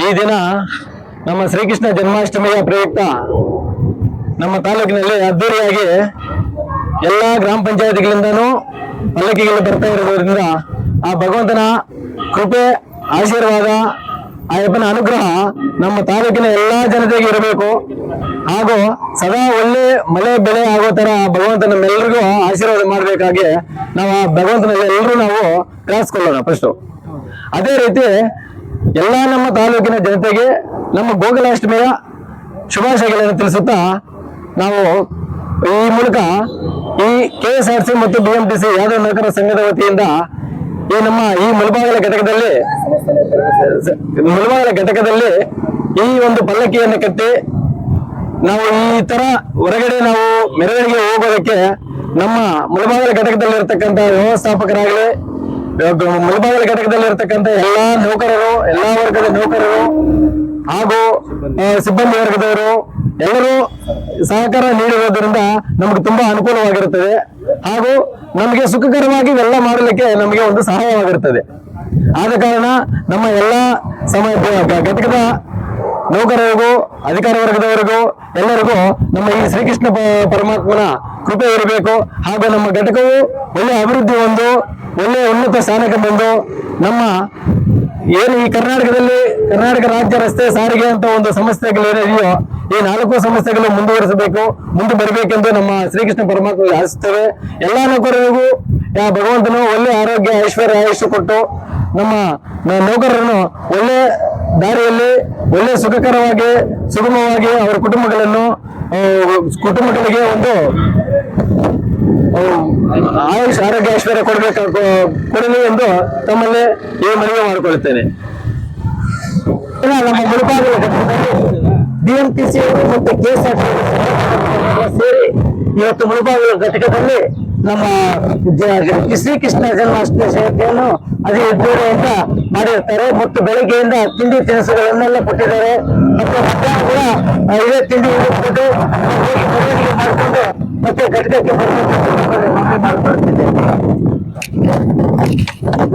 ಈ ದಿನ ನಮ್ಮ ಶ್ರೀಕೃಷ್ಣ ಜನ್ಮಾಷ್ಟಮಿಯ ಪ್ರಯುಕ್ತ ನಮ್ಮ ತಾಲೂಕಿನಲ್ಲಿ ಅದ್ದೂರಿಯಾಗಿ ಎಲ್ಲ ಗ್ರಾಮ ಪಂಚಾಯತಿಗಳಿಂದನೂ ಪಲ್ಲಕ್ಕಿಗಳು ಬರ್ತಾ ಇರೋದ್ರಿಂದ ಆ ಭಗವಂತನ ಕೃಪೆ, ಆಶೀರ್ವಾದ, ಆ ಅನುಗ್ರಹ ನಮ್ಮ ತಾಲೂಕಿನ ಎಲ್ಲಾ ಜನತೆಗೆ ಇರಬೇಕು. ಹಾಗೂ ಸದಾ ಒಳ್ಳೆ ಮಳೆ, ಬೆಳೆ ಆಗೋ ತರ ಭಗವಂತ ನಮ್ಮೆಲ್ಲರಿಗೂ ಆಶೀರ್ವಾದ ಮಾಡಬೇಕಾಗಿ ನಾವು ಆ ಭಗವಂತನಲ್ಲಿ ಎಲ್ಲರೂ ನಾವು ಪ್ರಾರ್ಥಿಸ್ಕೊಳ್ಳೋಣ ಫಸ್ಟು ಅದೇ ರೀತಿ ಎಲ್ಲ ನಮ್ಮ ತಾಲೂಕಿನ ಜನತೆಗೆ ನಮ್ಮ ಗೋಕುಲಾಷ್ಟಮಿಯ ಶುಭಾಶಯಗಳನ್ನು ತಿಳಿಸುತ್ತಾ ನಾವು ಈ ಮೂಲಕ ಈ ಕೆ ಎಸ್ ಆರ್ ಸಿ ಮತ್ತು B M T C Yadava ನೌಕರ ಸಂಘದ ವತಿಯಿಂದ ಈ ನಮ್ಮ ಈ ಮುಳಬಾಗಲ ಘಟಕದಲ್ಲಿ ಮುಳಬಾಗಲ ಘಟಕದಲ್ಲಿ ಈ ಒಂದು ಪಲ್ಲಕ್ಕಿಯನ್ನು ಕಟ್ಟಿ ನಾವು ಈ ತರ ಹೊರಗಡೆ ನಾವು ಮೆರವಣಿಗೆ ಹೋಗೋದಕ್ಕೆ ನಮ್ಮ ಮುಳಬಾಗಲ ಘಟಕದಲ್ಲಿ ಇರತಕ್ಕಂತ ವ್ಯವಸ್ಥಾಪಕರಾಗಲಿ ಮುಳಬಾಗಲ ಘಟಕದಲ್ಲಿ ಇರತಕ್ಕಂತ ಎಲ್ಲಾ ನೌಕರರು, ಎಲ್ಲಾ ವರ್ಗದ ನೌಕರರು ಹಾಗೂ ಸಿಬ್ಬಂದಿ ವರ್ಗದವರು ಎಲ್ಲರೂ ಸಹಕಾರ ನೀಡಿರೋದ್ರಿಂದ ನಮ್ಗೆ ತುಂಬಾ ಅನುಕೂಲವಾಗಿರುತ್ತದೆ. ಹಾಗೂ ನಮಗೆ ಸುಖಕರವಾಗಿ ಇವೆಲ್ಲ ಮಾಡಲಿಕ್ಕೆ ನಮಗೆ ಒಂದು ಸಹಾಯವಾಗಿರುತ್ತದೆ ಆದ ಕಾರಣ ನಮ್ಮ ಎಲ್ಲಾ ಸಮ ಘ- ಘಟಕದ ನೌಕರರಿಗೂ, ಅಧಿಕಾರ ವರ್ಗದವರಿಗೂ, ಎಲ್ಲರಿಗೂ ನಮ್ಮ ಈ ಶ್ರೀಕೃಷ್ಣ ಪರಮಾತ್ಮನ ಕೃಪೆ ಇರಬೇಕು. ಹಾಗೂ ನಮ್ಮ ಘಟಕವು ಒಳ್ಳೆ ಅಭಿವೃದ್ಧಿ ಹೊಂದು, ಒಳ್ಳೆ ಉನ್ನತ ಸ್ಥಾನಕ್ಕೆ ಬಂದು, ನಮ್ಮ ಏನು ಈ ಕರ್ನಾಟಕದಲ್ಲಿ, ಕರ್ನಾಟಕ ರಾಜ್ಯ ರಸ್ತೆ ಸಾರಿಗೆ ಅಂತ ಒಂದು ಸಮಸ್ಯೆಗಳು ಏನಿದೆಯೋ ಈ ನಾಲ್ಕು ಸಮಸ್ಯೆಗಳು ಮುಂದುವರಿಸಬೇಕು, ಮುಂದೆ ಬರಬೇಕೆಂದು ನಮ್ಮ ಶ್ರೀಕೃಷ್ಣ ಪರಮಾತ್ಮ ಆಶಿಸ್ತೇವೆ. ಎಲ್ಲ ನೌಕರರಿಗೂ ಭಗವಂತನು ಒಳ್ಳೆ ಆರೋಗ್ಯ, ಐಶ್ವರ್ಯ, ಆಯುಷ್ಯ ಕೊಟ್ಟು ನಮ್ಮ ನೌಕರರನ್ನು ಒಳ್ಳೆ ದಾರಿಯಲ್ಲಿ ಒಳ್ಳೆ ಸುಖಕರವಾಗಿ, ಸುಗಮವಾಗಿ ಅವರ ಕುಟುಂಬಗಳನ್ನು ಕುಟುಂಬಗಳಿಗೆ ಒಂದು ಆಯುಷ್, ಆರೋಗ್ಯ, ಐಶ್ವರ್ಯ ಕೊಡಬೇಕು ಕೊಡಲಿ ಎಂದು ತಮ್ಮಲ್ಲಿ ಈ ಮನವಿ ಮಾಡಿಕೊಳ್ಳುತ್ತೇನೆ. ಡಿಎಂಟಿಸಿ ಮತ್ತು ಕೆಎಸ್ಆರ್ಟಿ ಸೇರಿ ಇವತ್ತು ಮುಳುಬಾಗಿಲು ಘಟಕದಲ್ಲಿ ನಮ್ಮ ಶ್ರೀ ಶ್ರೀಕೃಷ್ಣ ಜನ್ಮಾಷ್ಟಮಿ ಜಯಂತಿಯನ್ನು ಅದೇ ಅದ್ದೂರಿಯಿಂದ ಮಾಡಿರ್ತಾರೆ ಮತ್ತು ಬೆಳಗ್ಗೆಯಿಂದ ತಿಂಡಿ ತಿನಿಸುಗಳನ್ನೆಲ್ಲ ಕೊಟ್ಟಿದ್ದಾರೆ. ಮತ್ತು ಮಧ್ಯಾಹ್ನ ಕೂಡ ಇದೇ ತಿಂಡಿ ಕೊಟ್ಟು ಮಾಡಿಕೊಂಡು ಮತ್ತೆ ಘಟಕಕ್ಕೆ ಮಾಡ್ಕೊಳ್ತಿದ್ದೇನೆ